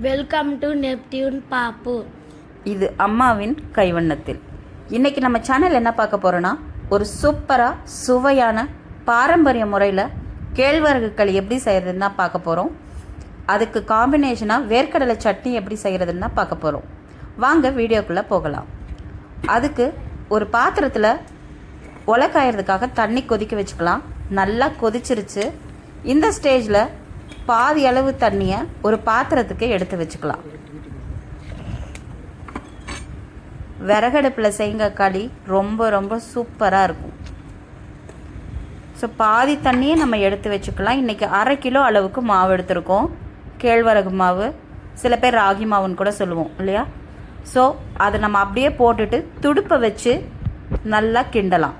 Welcome to Neptune பாப்பு இது அம்மாவின் கைவண்ணத்தில். இன்னைக்கு நம்ம சேனல் என்ன பார்க்க போறோம்னா ஒரு சூப்பராக சுவையான பாரம்பரிய முறையில் கேழ்வரகு களி எப்படி செய்கிறதுன்னு தான் பார்க்க போகிறோம் அதுக்கு காம்பினேஷனாக வேர்க்கடலை சட்னி எப்படி செய்கிறதுன்னு தான் பார்க்க போகிறோம் வாங்க வீடியோக்குள்ளே போகலாம். அதுக்கு ஒரு பாத்திரத்தில் ஒலை தண்ணி கொதிக்க வச்சுக்கலாம். நல்லா கொதிச்சிருச்சு. இந்த ஸ்டேஜில் பாதி அளவு தண்ணியை ஒரு பாத்திரத்துக்கு எடுத்து வச்சுக்கலாம். விறகடுப்பில் செய்யுங்க களி ரொம்ப ரொம்ப சூப்பராக இருக்கும். ஸோ பாதி தண்ணியை நம்ம எடுத்து வச்சுக்கலாம். இன்றைக்கி அரை கிலோ அளவுக்கு மாவு எடுத்திருக்கோம். கேழ்வரகு மாவு சில பேர் ராகி மாவுன்னு கூட சொல்லுவோம் இல்லையா? ஸோ அதை நம்ம அப்படியே போட்டுட்டு துடுப்பை வச்சு நல்லா கிண்டலாம்.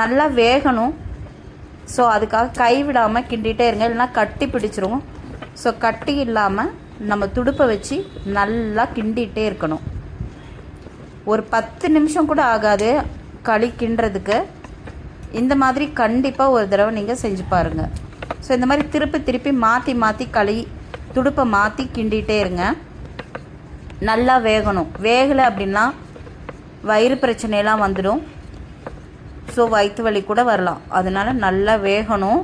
நல்லா வேகணும். ஸோ அதுக்காக கை விடாமல் கிண்டிகிட்டே இருங்க. இல்லைன்னா கட்டி பிடிச்சிரும். ஸோ கட்டி இல்லாமல் நம்ம துடுப்பை வச்சு நல்லா கிண்டிகிட்டே இருக்கணும். ஒரு பத்து நிமிஷம் கூட ஆகாது களி கிண்டுறதுக்கு. இந்த மாதிரி கண்டிப்பாக ஒரு தடவை நீங்கள் செஞ்சு பாருங்கள் ஸோ இந்த மாதிரி திருப்பி திருப்பி மாற்றி மாற்றி களி துடுப்பை மாற்றி கிண்டிகிட்டே இருங்க. நல்லா வேகணும். வேகலை அப்படின்னா வயிறு பிரச்சனையெல்லாம் வந்துடும். ஸோ வயிற்று வலி கூட வரலாம். அதனால் நல்லா வேகணும்.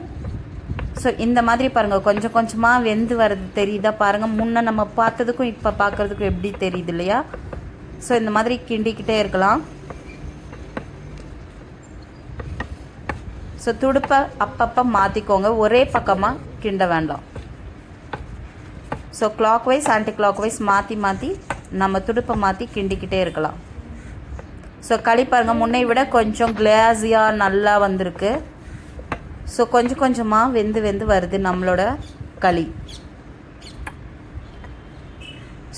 ஸோ இந்த மாதிரி பாருங்கள் கொஞ்சம் கொஞ்சமாக வெந்து வர்றது தெரியுதா பாருங்கள் முன்ன நம்ம பார்த்ததுக்கும் இப்போ பார்க்குறதுக்கும் எப்படி தெரியுது இல்லையா? ஸோ இந்த மாதிரி கிண்டிக்கிட்டே இருக்கலாம். ஸோ துடுப்பை அப்பப்போ மாற்றிக்கோங்க ஒரே பக்கமாக கிண்ட வேண்டாம். So clockwise anti clock wise மாற்றி மாற்றி நம்ம துடுப்பை மாற்றி கிண்டிக்கிட்டே இருக்கலாம். ஸோ களி பாருங்கள் முன்னை விட கொஞ்சம் கிளாஸியாக நல்லா வந்திருக்கு. ஸோ கொஞ்சம் கொஞ்சமாக வெந்து வெந்து வருது நம்மளோட களி.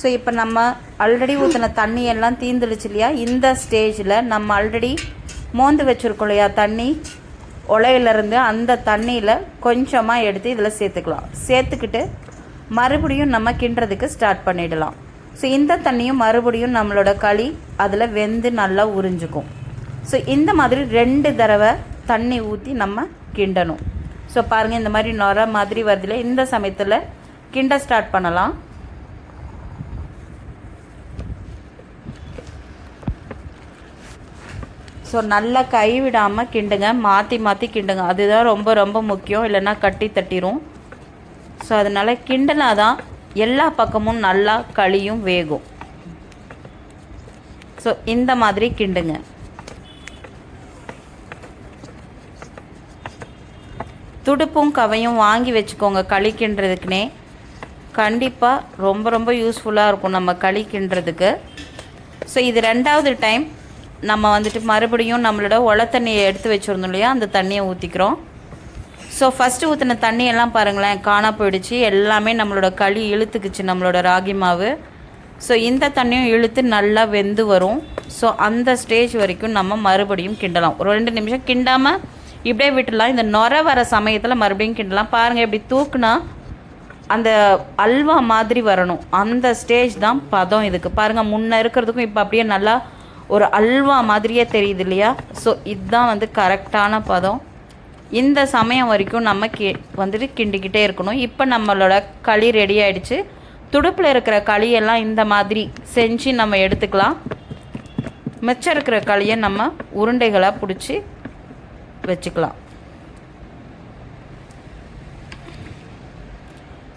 ஸோ இப்போ நம்ம ஆல்ரெடி ஊற்றின தண்ணி எல்லாம் தீந்துடுச்சு இல்லையா? இந்த ஸ்டேஜில் நம்ம ஆல்ரெடி மோந்து வச்சுருக்கோம் இல்லையா தண்ணி? உலையிலேருந்து அந்த தண்ணியில் கொஞ்சமாக எடுத்து இதில் சேர்த்துக்கலாம். சேர்த்துக்கிட்டு மறுபடியும் நம்ம கிண்டுறதுக்கு ஸ்டார்ட் பண்ணிடலாம். ஸோ இந்த தண்ணியும் மறுபடியும் நம்மளோட களி அதில் வெந்து நல்லா உறிஞ்சிக்கும். ஸோ இந்த மாதிரி ரெண்டு தடவை தண்ணி ஊற்றி நம்ம கிண்டணும். ஸோ பாருங்கள் இந்த மாதிரி நொர மாதிரி வருதுல இந்த சமயத்தில் கிண்ட ஸ்டார்ட் பண்ணலாம். ஸோ நல்லா கைவிடாமல் கிண்டுங்க மாற்றி மாற்றி கிண்டுங்க. அதுதான் ரொம்ப ரொம்ப முக்கியம். இல்லைன்னா கட்டி தட்டிடும் ஸோ அதனால் கிண்டனா தான் எல்லா பக்கமும் நல்லா களியும் வேகும். ஸோ இந்த மாதிரி கிண்டுங்க. துடுப்பும் கவையும் வாங்கி வச்சுக்கோங்க களி கிண்டுறதுக்குனே. கண்டிப்பாக ரொம்ப ரொம்ப யூஸ்ஃபுல்லாக இருக்கும் நம்ம களி கிண்டுறதுக்கு. ஸோ இது ரெண்டாவது டைம் நம்ம வந்துட்டு மறுபடியும் நம்மளோட ஒளத்தண்ணியை தண்ணியை எடுத்து வச்சுருந்தோம் இல்லையா? அந்த தண்ணியை ஊற்றிக்கிறோம் ஸோ ஃபஸ்ட்டு ஊற்றின தண்ணியெல்லாம் பாருங்களேன் காணா போயிடுச்சு. எல்லாமே நம்மளோட களி இழுத்துக்குச்சு நம்மளோட ராகி மாவு. ஸோ இந்த தண்ணியும் இழுத்து நல்லா வெந்து வரும். ஸோ அந்த ஸ்டேஜ் வரைக்கும் நம்ம மறுபடியும் கிண்டலாம். ஒரு ரெண்டு நிமிஷம் கிண்டாமல் இப்படியே விட்டுடலாம். இந்த நொர வர சமயத்தில் மறுபடியும் கிண்டலாம். பாருங்கள் இப்படி தூக்குனா அந்த அல்வா மாதிரி வரணும். அந்த ஸ்டேஜ் தான் பதம் இதுக்கு. பாருங்கள் முன்ன இருக்கிறதுக்கும் இப்போ அப்படியே நல்லா ஒரு அல்வா மாதிரியே தெரியுது இல்லையா? ஸோ இதுதான் வந்து கரெக்டான பதம். இந்த சமயம் வரைக்கும் நம்ம கி வந்துட்டு கிண்டிக்கிட்டே இருக்கணும். இப்போ நம்மளோட களி ரெடி ஆயிடுச்சு. துடுப்பில் இருக்கிற களியெல்லாம் இந்த மாதிரி செஞ்சு நம்ம எடுத்துக்கலாம். மிச்சம் இருக்கிற களியை நம்ம உருண்டைகளாக பிடிச்சி வச்சுக்கலாம்.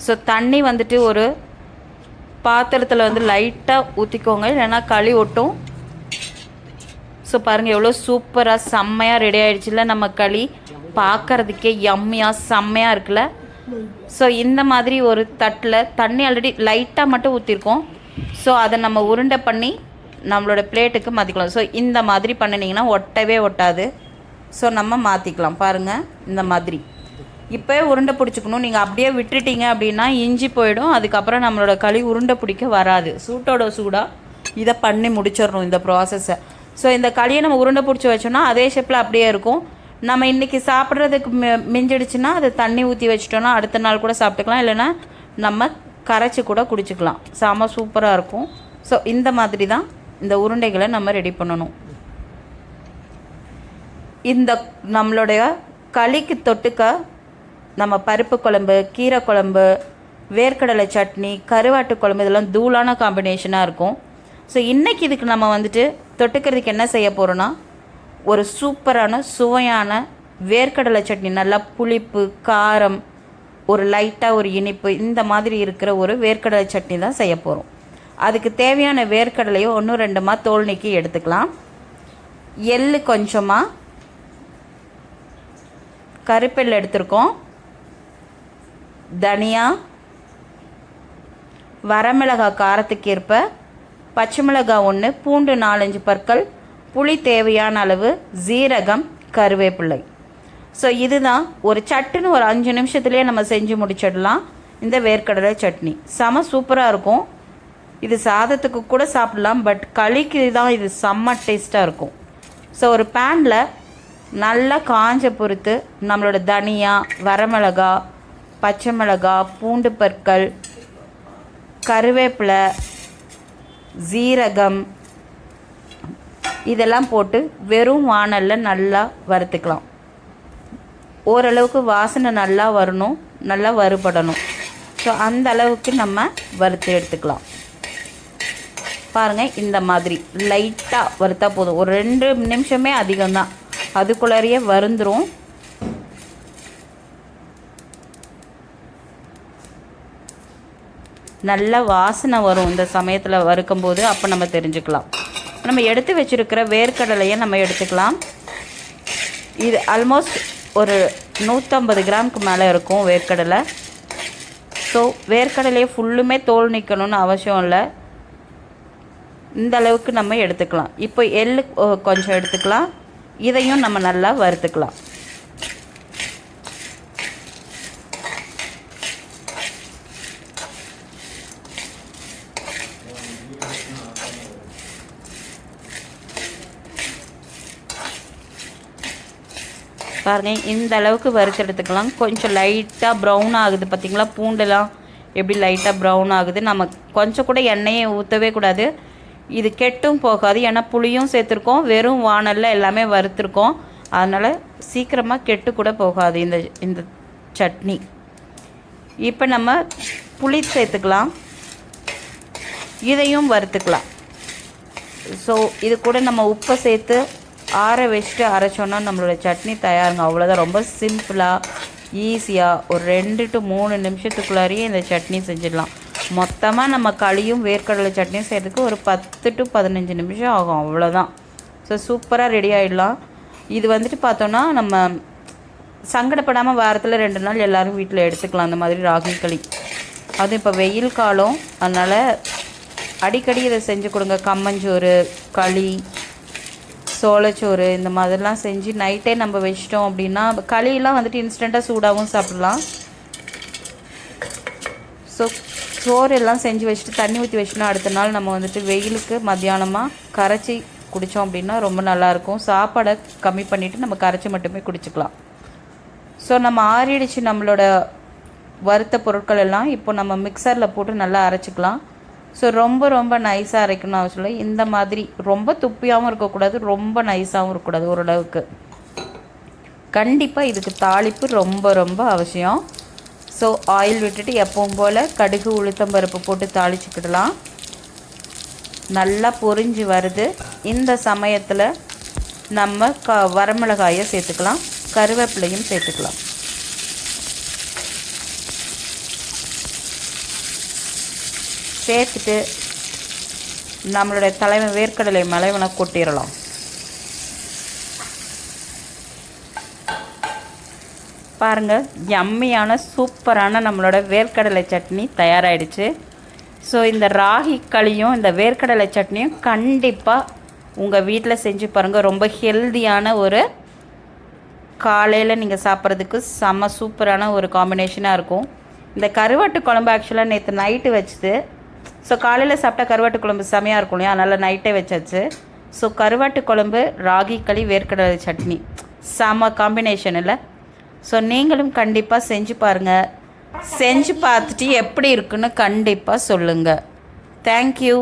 ஸோ தண்ணி வந்துட்டு ஒரு பாத்திரத்தில் வந்து லைட்டாக ஊற்றிக்கோங்க இல்லைன்னா களி ஒட்டும். ஸோ பாருங்கள் எவ்வளோ சூப்பராக செம்மையாக ரெடி ஆகிடுச்சுல நம்ம களி பார்க்கறதுக்கே யம்மியாக செம்மையாக இருக்குல்ல? ஸோ இந்த மாதிரி ஒரு தட்டில் தண்ணி ஆல்ரெடி லைட்டாக மட்டும் ஊற்றிருக்கோம் ஸோ அதை நம்ம உருண்டை பண்ணி நம்மளோட பிளேட்டுக்கு மாற்றிக்கலாம் ஸோ இந்த மாதிரி பண்ணினீங்கன்னா ஒட்டவே ஒட்டாது. ஸோ நம்ம மாற்றிக்கலாம் பாருங்கள் இந்த மாதிரி. இப்போயே உருண்டை பிடிச்சிக்கணும். நீங்கள் அப்படியே விட்டுட்டீங்க அப்படின்னா இஞ்சி போயிடும். அதுக்கப்புறம் நம்மளோட களி உருண்டை பிடிக்க வராது. சூட்டோட சூடாக இதை பண்ணி முடிச்சிடணும் இந்த ப்ராசஸை ஸோ இந்த களியை நம்ம உருண்டை பிடிச்சி வச்சோம்னா அதே ஷேப்பில் அப்படியே இருக்கும். நம்ம இன்றைக்கி சாப்பிட்றதுக்கு மி மிஞ்சிடுச்சுன்னா அதை தண்ணி ஊற்றி வச்சிட்டோன்னா அடுத்த நாள் கூட சாப்பிட்டுக்கலாம். இல்லைன்னா நம்ம கரைச்சி கூட குடிச்சிக்கலாம். செம சூப்பராக இருக்கும். ஸோ இந்த மாதிரி தான் இந்த உருண்டைகளை நம்ம ரெடி பண்ணணும். இந்த நம்மளுடைய களிக்கு தொட்டுக்க நம்ம பருப்பு குழம்பு கீரை குழம்பு வேர்க்கடலை சட்னி கருவாட்டு குழம்பு இதெல்லாம் தூளான காம்பினேஷனாக இருக்கும். ஸோ இன்றைக்கி இதுக்கு நம்ம வந்துட்டு தொட்டுக்கிறதுக்கு என்ன செய்ய போகிறோன்னா ஒரு சூப்பரான சுவையான வேர்க்கடலை சட்னி. நல்லா புளிப்பு காரம் ஒரு லைட்டாக ஒரு இனிப்பு இந்த மாதிரி இருக்கிற ஒரு வேர்க்கடலை சட்னி தான் செய்ய போகிறோம் அதுக்கு தேவையான வேர்க்கடலையை ஒன்று ரெண்டுமா தோல் நீக்கி எடுத்துக்கலாம். எள்ளு கொஞ்சமாக கருப்பெல் எடுத்திருக்கோம். தனியா வரமிளகாய் காரத்துக்கு ஏற்ப பச்சை மிளகாய் ஒன்று பூண்டு நாலஞ்சு பற்கள் புளி தேவையான அளவு ஜீரகம் கருவேப்பிள்ளை. ஸோ இதுதான் ஒரு சட்டுன்னு ஒரு அஞ்சு நிமிஷத்துலேயே நம்ம செஞ்சு முடிச்சிடலாம். இந்த வேர்க்கடலை சட்னி. செம சூப்பராக இருக்கும். இது சாதத்துக்கு கூட சாப்பிடலாம் பட் களிக்கு தான் இது செம்ம டேஸ்ட்டாக இருக்கும். ஸோ ஒரு பேனில் நல்லா காஞ்ச பொறுத்து நம்மளோட தனியா வரமிளகா பச்சை மிளகா பூண்டு பற்கள் கருவேப்பிலை ஜீரகம் இதெல்லாம் போட்டு வெறும் வானலில் நல்லா வறுத்துக்கலாம். ஓரளவுக்கு வாசனை நல்லா வரணும் நல்லா வறுபடணும். ஸோ அந்த அளவுக்கு நம்ம வறுத்து எடுத்துக்கலாம். பாருங்கள் இந்த மாதிரி லைட்டாக வறுத்தா போதும். ஒரு ரெண்டு நிமிஷமே அதிகம்தான். அதுக்குள்ளாரியே வருந்துடும் நல்ல வாசனை வரும் இந்த சமயத்தில் வறுக்கும்போது அப்போ நம்ம தெரிஞ்சுக்கலாம். நம்ம எடுத்து வச்சுருக்கிற வேர்க்கடலையை நம்ம எடுத்துக்கலாம். இது ஆல்மோஸ்ட் ஒரு நூற்றம்பது கிராமுக்கு மேலே இருக்கும் வேர்க்கடலை. ஸோ வேர்க்கடலையை ஃபுல்லுமே தோல் நிற்கணும்னு அவசியம் இல்லை. இந்த அளவுக்கு நம்ம எடுத்துக்கலாம். இப்போ எள்ளு கொஞ்சம் எடுத்துக்கலாம். இதையும் நம்ம நல்லா வறுத்துக்கலாம். பாருங்க இந்த அளவுக்கு வறுத்தெடுத்துக்கலாம் கொஞ்சம் லைட்டாக ப்ரௌன் ஆகுது பார்த்தீங்களா பூண்டுலாம் எப்படி லைட்டாக ப்ரௌன் ஆகுது? நம்ம கொஞ்சம் கூட எண்ணெயை ஊற்றவே கூடாது. இது கெட்டும் போகாது. ஏன்னா புளியும் சேர்த்துருக்கோம். வெறும் வானலில் எல்லாமே வறுத்துருக்கோம். அதனால் சீக்கிரமாக கெட்டு கூட போகாது இந்த இந்த சட்னி. இப்போ நம்ம புளி சேர்த்துக்கலாம். இதையும் வறுத்துக்கலாம். ஸோ இது கூட நம்ம உப்பை சேர்த்து ஆற வச்சுட்டு அரைச்சோன்னா நம்மளோட சட்னி தயாருங்க. அவ்வளோதான் ரொம்ப சிம்பிளாக ஈஸியாக ஒரு ரெண்டு டு மூணு நிமிஷத்துக்குள்ளாரியே இந்த சட்னி செஞ்சிடலாம். மொத்தமாக நம்ம களியும் வேர்க்கடலை சட்னியும் செய்கிறதுக்கு ஒரு பத்து டு பதினஞ்சு நிமிஷம் ஆகும். அவ்வளோதான் ஸோ சூப்பராக ரெடி ஆகிடலாம் இது வந்துட்டு பார்த்தோன்னா நம்ம சங்கடப்படாமல் வாரத்தில் ரெண்டு நாள் எல்லோரும் வீட்டில் எடுத்துக்கலாம். அந்த மாதிரி ராகி களி. அதுவும் இப்போ வெயில் காலம். அதனால் அடிக்கடி இதை செஞ்சு கொடுங்க. கம்மஞ்சோறு களி சோளச்சோறு இந்த மாதிரிலாம் செஞ்சு நைட்டே நம்ம வச்சிட்டோம் அப்படின்னா களியெல்லாம் வந்துட்டு இன்ஸ்டண்ட்டாக சூடாகவும் சாப்பிடலாம். ஸோ சோறு எல்லாம் செஞ்சு வச்சுட்டு தண்ணி ஊற்றி வச்சுனா அடுத்த நாள் நம்ம வந்துட்டு வெயிலுக்கு மத்தியானமாக கரைச்சி குடித்தோம் அப்படின்னா ரொம்ப நல்லாயிருக்கும். சாப்பாடை கம்மி பண்ணிவிட்டு நம்ம கரைச்சி மட்டுமே குடிச்சிக்கலாம். ஸோ நம்ம ஆறிடுச்சு நம்மளோட வறுத்த பொருட்கள் எல்லாம் இப்போ நம்ம மிக்சரில் போட்டு நல்லா அரைச்சிக்கலாம். ஸோ ரொம்ப ரொம்ப நைஸாக அரைக்கணும் அவசியம் இல்லை. இந்த மாதிரி ரொம்ப துப்பியாகவும் இருக்கக்கூடாது ரொம்ப நைஸாகவும் இருக்கக்கூடாது ஓரளவுக்கு. கண்டிப்பாக இதுக்கு தாளிப்பு ரொம்ப ரொம்ப அவசியம். ஸோ ஆயில் விட்டுட்டு எப்பவும் போல் கடுகு உளுத்தம்பருப்பு போட்டு தாளிச்சுக்கிடலாம். நல்லா பொரிஞ்சு வருது. இந்த சமயத்தில் நம்ம க வரமிளகாயை சேர்த்துக்கலாம். கருவேப்பிலையும் சேர்த்துக்கலாம். சேர்த்துட்டு நம்மளுடைய தலைமை வேர்க்கடலை மலைவனை கொட்டிடலாம் பாருங்கள் யம்மியான சூப்பரான நம்மளோட வேர்க்கடலை சட்னி தயாராகிடுச்சு ஸோ இந்த ராகி களியும் இந்த வேர்க்கடலை சட்னியும் கண்டிப்பாக உங்கள் வீட்டில் செஞ்சு பாருங்கள் ரொம்ப ஹெல்தியான ஒரு காலையில் நீங்கள் சாப்பிட்றதுக்கு செம்ம சூப்பரான ஒரு காம்பினேஷனாக இருக்கும். இந்த கருவாட்டு குழம்பு ஆக்சுவலாக நேற்று நைட்டு வச்சுது ஸோ காலையில் சாப்பிட்டா கருவாட்டு குழம்பு செமையாக இருக்கும் இல்லையா? அதனால் நைட்டே வச்சாச்சு. ஸோ கருவாட்டு குழம்பு ராகி களி வேர்க்கடலை சட்னி. செம காம்பினேஷன் இல்லை. ஸோ நீங்களும் கண்டிப்பாக செஞ்சு பாருங்கள் செஞ்சு பார்த்துட்டு எப்படி இருக்குன்னு கண்டிப்பாக சொல்லுங்கள் தேங்க்யூ